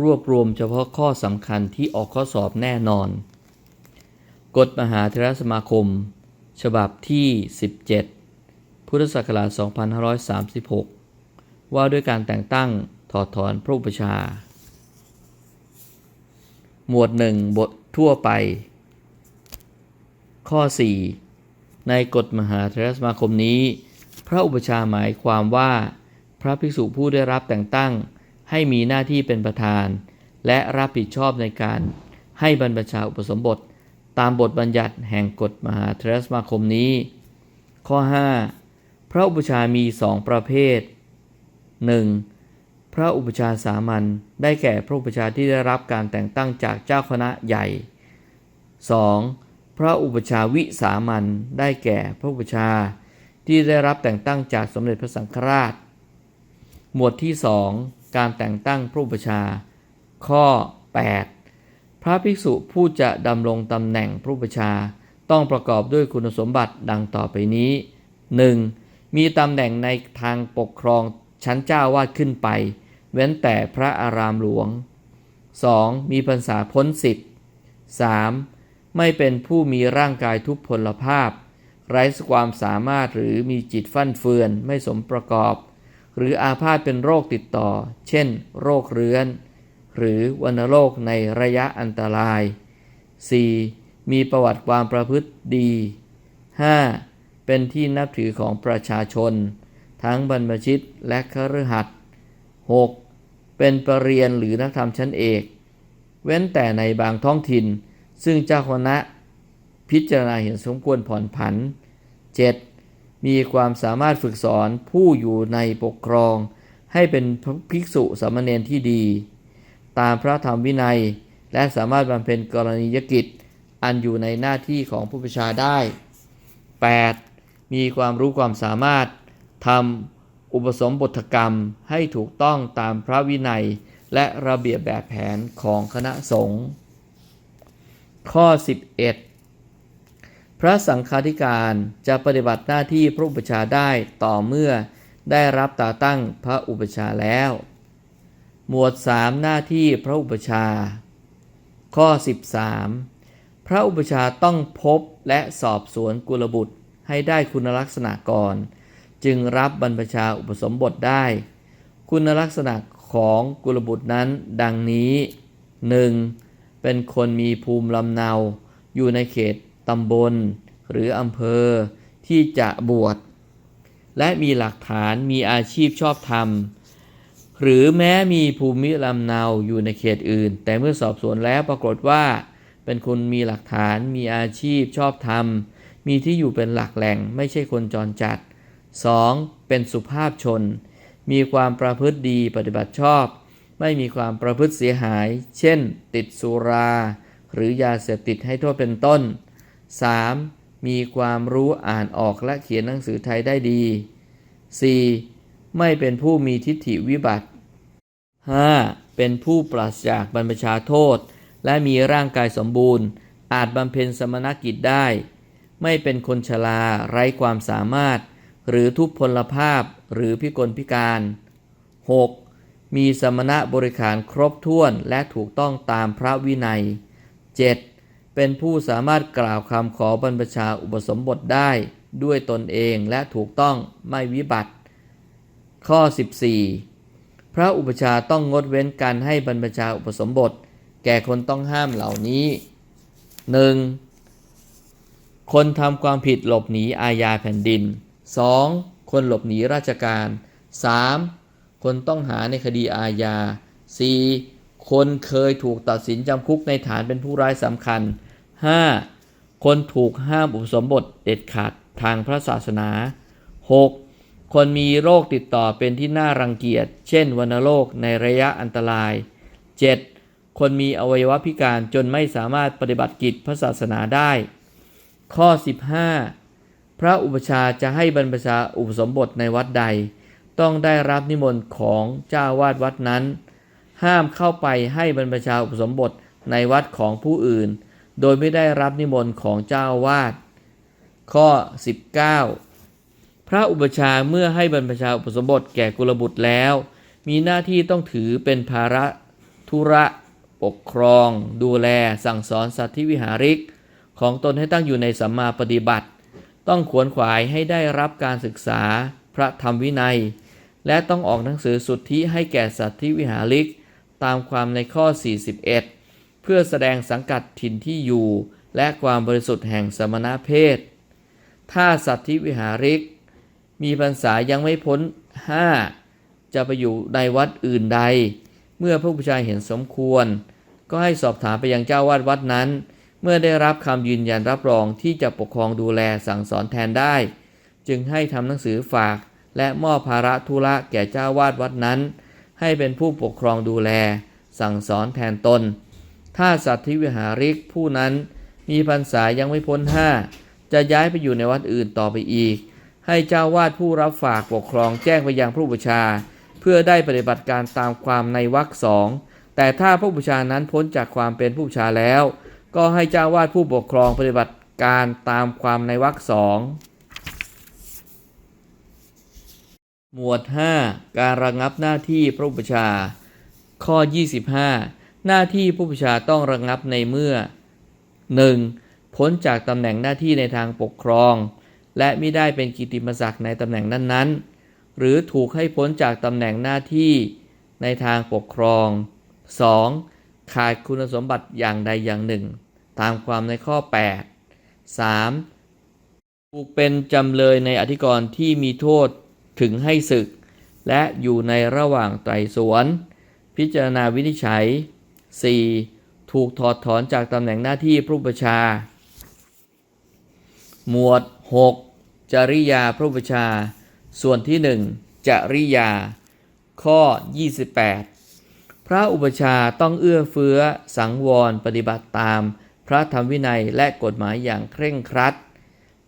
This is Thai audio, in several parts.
รวบรวมเฉพาะข้อสำคัญที่ออกข้อสอบแน่นอน กฎมหาเทรสมาคม ฉบับที่ 17 พุทธศักราช 2536 ว่าด้วยการแต่งตั้งถอดถอนพระอุปชา หมวด 1 บททั่วไป ข้อ 4 ในกฎมหาเทรสมาคมนี้ พระอุปชาหมายความว่า พระภิกษุผู้ได้รับแต่งตั้ง ให้มีหน้าที่เป็นประธาน และรับผิดชอบในการให้บรรพชาอุปสมบท ตามบทบัญญัติแห่งกฎมหาเทรสมาคมนี้ ข้อ 5 พระอุปชามีสองประเภท 1. พระอุปชาสามัญได้แก่พระอุปชาที่ได้รับการแต่งตั้งจากเจ้าคณะใหญ่ 2. พระอุปชาวิสามัญได้แก่พระอุปชาที่ได้รับแต่งตั้งจากสมเด็จพระสังฆราช หมวดที่2 การแต่งตั้งพระอุปชา ข้อ 8 พระภิกษุผู้จะดำรงตำแหน่งพระอุปชา ต้องประกอบด้วยคุณสมบัติดังต่อไปนี้ 1. มีตำแหน่งในทางปกครองชั้นเจ้าวาดขึ้นไป เว้นแต่พระอารามหลวง 2. มีพรรษาพ้นสิทธิ์ 3. ไม่เป็นผู้มีร่างกายทุพพลภาพ ไร้ความสามารถหรือมีจิตฟั่นเฟือนไม่สมประกอบ หรืออาพาธเป็นโรคติดต่อ เช่น โรคเรื้อน หรือวัณโรคในระยะอันตราย 4. มีประวัติความประพฤติดี 5. เป็นที่นับถือของประชาชน ทั้งบรรพชิตและคฤหัสถ์ 6. เป็นปรริญญาหรือนักธรรมชั้นเอก เว้นแต่ในบางท้องถิ่น ซึ่งเจ้าคณะ พิจารณาเห็นสมควรผ่อนผัน 7. มีความสามารถฝึกสอนผู้อยู่ในปกครอง ให้เป็นภิกษุสามเณรที่ดี ตามพระธรรมวินัย และสามารถบำเพ็ญกรณียกิจ อันอยู่ในหน้าที่ของผู้ประชาได้ 8. มีความรู้ความสามารถทำอุปสมบทกรรมให้ถูกต้องตามพระวินัย และระเบียบแบบแผนของคณะสงฆ์ข้อ 11 พระสังฆาธิการจะปฏิบัติหน้าที่พระอุปชาได้ต่อเมื่อได้รับตาตั้งพระอุปชาแล้ว หมวด 3 หน้าที่พระอุปชา ข้อ 13 พระอุปชาต้องพบและสอบสวนกุลบุตรให้ได้คุณลักษณะก่อน จึงรับบรรพชาอุปสมบทได้ คุณลักษณะของกุลบุตรนั้นดังนี้ 1. เป็นคนมีภูมิลำเนาอยู่ในเขต ตำบล หรืออำเภอที่จะบวช และมีหลักฐานมีอาชีพชอบธรรม หรือแม้มีภูมิลำเนาอยู่ในเขตอื่น แต่เมื่อสอบสวนแล้วปรากฏว่า เป็นคนมีหลักฐานมีอาชีพชอบธรรม มีที่อยู่เป็นหลักแหล่งไม่ใช่คนจรจัด 2. เป็นสุภาพชน มีความประพฤติดีปฏิบัติชอบ ไม่มีความประพฤติเสียหาย เช่น ติดสุรา หรือยาเสพติดให้โทษเป็นต้น 3. มีความรู้อ่านออกและเขียนหนังสือไทยได้ดี 4. ไม่เป็นผู้มีทิฏฐิวิบัติ 5. เป็นผู้ปราศจากบรรพชาโทษ และมีร่างกายสมบูรณ์ อาจบำเพ็ญสมณกิจได้ ไม่เป็นคนชราไร้ความสามารถ หรือทุพพลภาพหรือพิกลพิการ 6. มีสมณะบริขารครบถ้วนและถูกต้องตามพระวินัย 7. เป็นผู้สามารถกล่าวคำขอบรรพชาอุปสมบทได้ด้วยตนเองและถูกต้องไม่วิบัติ ข้อ 14 พระอุปชาต้องงดเว้นการให้บรรพชาอุปสมบท แก่คนต้องห้ามเหล่านี้ 1. คนทำความผิดหลบหนีอาญาแผ่นดิน 2. คนหลบหนีราชการ 3. คนต้องหาในคดีอาญา 4. คนเคยถูกตัดสินจำคุกในฐานเป็นผู้ร้ายสำคัญ 5. คนถูกห้ามอุปสมบทเด็ดขาดทางพระศาสนา 6. คนมีโรคติดต่อเป็นที่น่ารังเกียจ เช่นวัณโรคในระยะอันตราย 7. คนมีอวัยวะพิการจนไม่สามารถปฏิบัติกิจพระศาสนาได้ ข้อ 15 พระอุปชาจะให้บรรพชาอุปสมบทในวัดใด ต้องได้รับนิมนต์ของเจ้าวาดวัดนั้น ห้ามเข้าไปให้บรรพชาอุปสมบทในวัดของผู้อื่น โดยไม่ได้รับนิมนต์ของเจ้าวาด ข้อ 19 พระอุปชาเมื่อให้บรรพชาอุปสมบทแก่กุลบุตรแล้ว มีหน้าที่ต้องถือเป็นภาระธุระปกครอง ดูแล สั่งสอนสัตว์ที่วิหาริก ของตนให้ตั้งอยู่ในสัมมาปฏิบัติ ต้องขวนขวายให้ได้รับการศึกษาพระธรรมวินัย และต้องออกหนังสือสุทธิให้แก่สัตว์ที่วิหาริก ตามความในข้อ 41 พื่อแสดงสังกัดถิ่นที่อยู่ และความบริสุทธิ์แห่งสมณเพศ ถ้าสัตว์ทิวิหาริก มีพรรษายังไม่พ้น 5 จะไปอยู่ในวัดอื่นใด เมื่อพระผู้ชายเห็นสมควร ก็ให้สอบถามไปยังเจ้าวาดวัดนั้น เมื่อได้รับคำยืนยันรับรองที่จะปกครองดูแลสั่งสอนแทนได้ จึงให้ทำหนังสือฝากและมอบภาระธุระแก่เจ้าวาดวัดนั้น ให้เป็นผู้ปกครองดูแล สั่งสอนแทนตน ถ้าสัตว์ที่วิหาริกผู้นั้นมีพรรษายังไม่พ้นห้าจะย้ายไปอยู่ในวัดอื่นต่อไปอีก ให้เจ้าวาดผู้รับฝากปกครองแจ้งไปยังผู้บูชา เพื่อได้ปฏิบัติการตามความในวรรคสองแต่ถ้าผู้บูชานั้นพ้นจากความเป็นผู้บูชาแล้ว ก็ให้เจ้าวาดผู้ปกครองปฏิบัติการตามความในวรรคสองหมวด 5 การระงับหน้าที่พระอุปชาย์ข้อ 25 หน้าที่ผู้อุปชาต้องระงับในเมื่อ 1. พ้นจากตำแหน่งหน้าที่ในทางปกครอง และไม่ได้เป็นกิตติมศักดิ์ในตำแหน่งนั้นๆ หรือถูกให้พ้นจากตำแหน่งหน้าที่ในทางปกครอง 2. ขาดคุณสมบัติอย่างใดอย่างหนึ่ง ตามความในข้อ 8 3. ถูกเป็นจำเลยในอธิกรณ์ที่มีโทษถึงให้ศึก และอยู่ในระหว่างไตรสวน พิจารณาวินิจฉัย 4. ถูกถอดถอนจากตำแหน่งหน้าที่ผู้ประชา หมวด 6 จริยาพระอุปชาย์ส่วนที่ 1 จริยา ข้อ 28 พระอุปชาต้องเอื้อเฟื้อสังวรปฏิบัติตาม พระธรรมวินัยและกฎหมายอย่างเคร่งครัด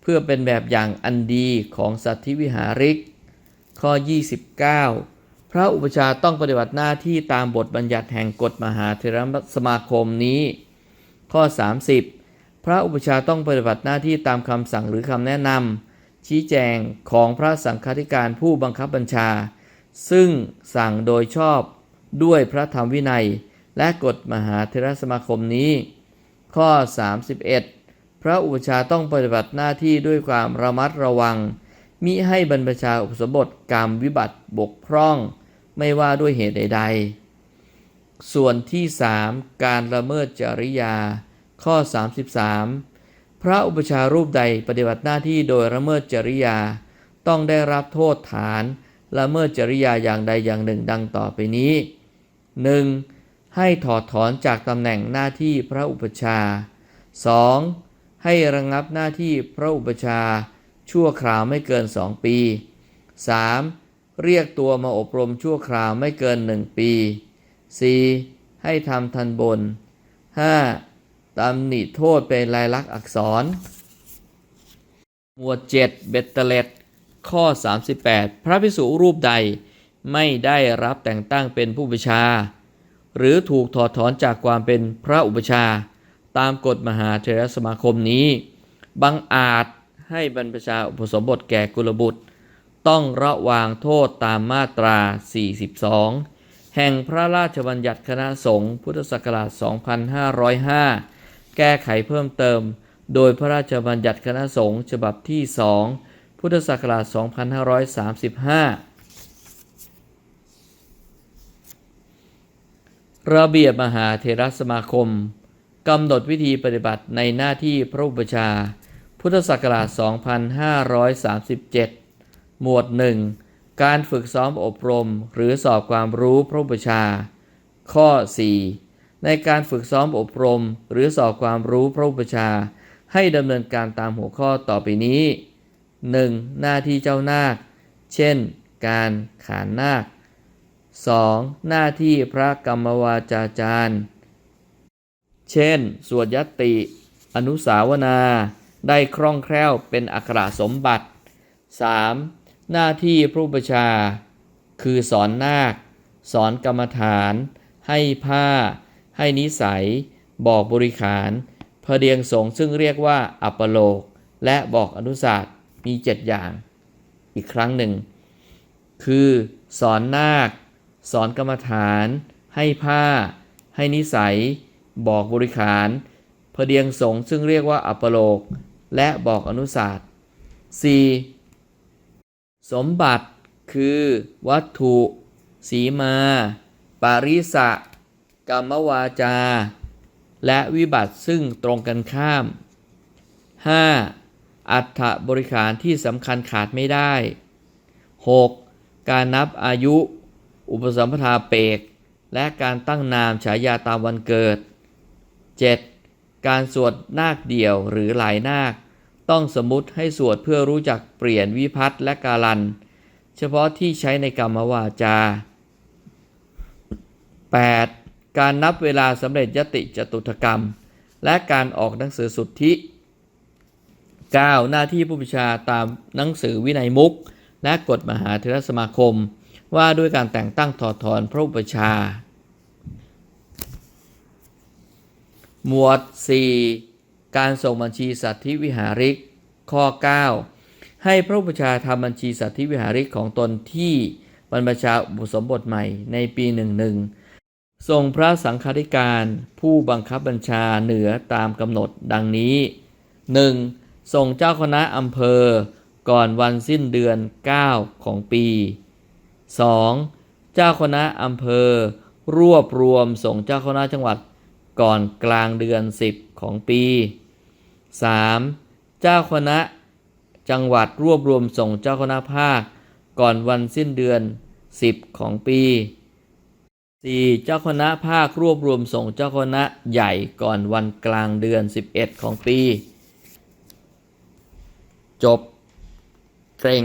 เพื่อเป็นแบบอย่างอันดีของสัตว์ทวิหาริก ข้อ 29 พระอุปชาต้องปฏิบัติหน้าที่ตามบทบัญญัติแห่งกฎมหาเถรสมาคมนี้ ข้อ 30 พระอุปชาต้องปฏิบัติหน้าที่ตามคำสั่งหรือคำแนะนำชี้แจงของพระสังฆาธิการผู้บังคับบัญชา ซึ่งสั่งโดยชอบด้วยพระธรรมวินัย และกฎมหาเถรสมาคมนี้ ข้อ 31 พระอุปชาต้องปฏิบัติหน้าที่ด้วยความระมัดระวังมิให้บรรพชาอุปสมบทกรรมวิบัติบกพร่อง ไม่ว่าด้วยเหตุใดๆ ส่วนที่ 3 การละเมิดจริยา ข้อ 33 พระอุปชารูปใดปฏิบัติหน้าที่โดยละเมิดจริยา ต้องได้รับโทษฐาน ละเมิดจริยาอย่างใดอย่างหนึ่งดังต่อไปนี้ 1. ให้ถอดถอนจากตำแหน่งหน้าที่พระอุปชา 2. ให้ระงับหน้าที่พระอุปชาชั่วคราวไม่เกิน 2 ปี 3. เรียกตัวมาอบรมชั่วคราวไม่เกิน1ปี 4. ให้ทำทันบน 5. ตำหนิโทษเป็นลายลักษณ์อักษร หมวด 7 เบตเตเล็ดข้อ 38 พระภิกษุรูปใดไม่ได้รับแต่งตั้งเป็นผู้บัญชา หรือถูกถอดถอนจากความเป็นพระอุปชา ตามกฎมหาเถรสมาคมนี้ บังอาจให้บรรพชาอุปสมบทแก่กุลบุตร ต้องระวางโทษตามมาตรา 42 แห่งพระราชบัญญัติคณะสงฆ์พุทธศักราช 2505 แก้ไขเพิ่มเติม โดยพระราชบัญญัติคณะสงฆ์ฉบับที่ 2 พุทธศักราช 2535ระเบียบมหาเทรสมาคม กำหนดวิธีปฏิบัติในหน้าที่พระอุปชา พุทธศักราช 2537 หมวด1การฝึกซ้อมอบรม หรือสอบความรู้พระอุชา ข้อ 4 ในการฝึกซ้อมอบรม หรือสอบความรู้พระอุชา ให้ดำเนินการตามหัวข้อต่อไปนี้ 1. หน้าที่เจ้านาค เช่น การขานนาค 2. หน้าที่พระกรรมวาจาจารย์ เช่น สวดยตติอนุสาวนา ได้คล่องแคล่วเป็นอักขระสมบัติ 3. หน้าที่พระอุปชา คือสอนนาค สอนกรรมฐาน ให้ผ้า ให้นิสัย บอกบริขารพเดียงสงซึ่งเรียกว่า อัปโลก และบอกอนุศาสตร์มีเจ็ดอย่าง อีกครั้งหนึ่ง คือสอนนาค สอนกรรมฐาน ให้ผ้า ให้นิสัย บอกบริขารพเดียงสงซึ่งเรียกว่าอัปโลก และบอกอนุศาสตร์ 4. สมบัติคือวัตถุ สีมา ปาริสะกรรมวาจา และวิบัติซึ่งตรงกันข้าม 5. อัฏฐบริขารที่สำคัญขาดไม่ได้ 6. การนับอายุ อุปสมปทาเปก และการตั้งนามฉายาตามวันเกิด 7. การสวดนาคเดี่ยวหรือหลายนาค ต้องสมมติให้สวดเพื่อรู้จักเปลี่ยนวิพัตและกาลัน เฉพาะที่ใช้ในกรรมวาจา 8. การนับเวลาสำเร็จยติจตุถกรรม และการออกหนังสือสุทธิ 9. หน้าที่ผู้บัญชาตามหนังสือวินัยมุก และกฎมหาเทรสมาคม ว่าด้วยการแต่งตั้งถอดถอนพระอุปชา หมวด 4 การส่งบัญชีสัตธิวิหาริก ข้อ 9 ให้พระอุชาทำบัญชีสัตธิวิหาริกของตนที่บรรพชาอุปสมบทใหม่ในปีหนึ่งหนึ่งส่งพระสังฆาธิการผู้บังคับบัญชาเหนือตามกำหนดดังนี้ 1. ส่งเจ้าคณะอำเภอ ก่อนวันสิ้นเดือน 9 ของปี 2. เจ้าคณะอำเภอ รวบรวมส่งเจ้าคณะจังหวัดก่อนกลางเดือน 10 ของปี 3. เจ้าคณะจังหวัดรวบรวมส่งเจ้าคณะภาค ก่อนวันสิ้นเดือน 10 ของปี 4. เจ้าคณะภาครวบรวมส่งเจ้าคณะใหญ่ก่อนวันกลางเดือน 11 ของปี จบเกรง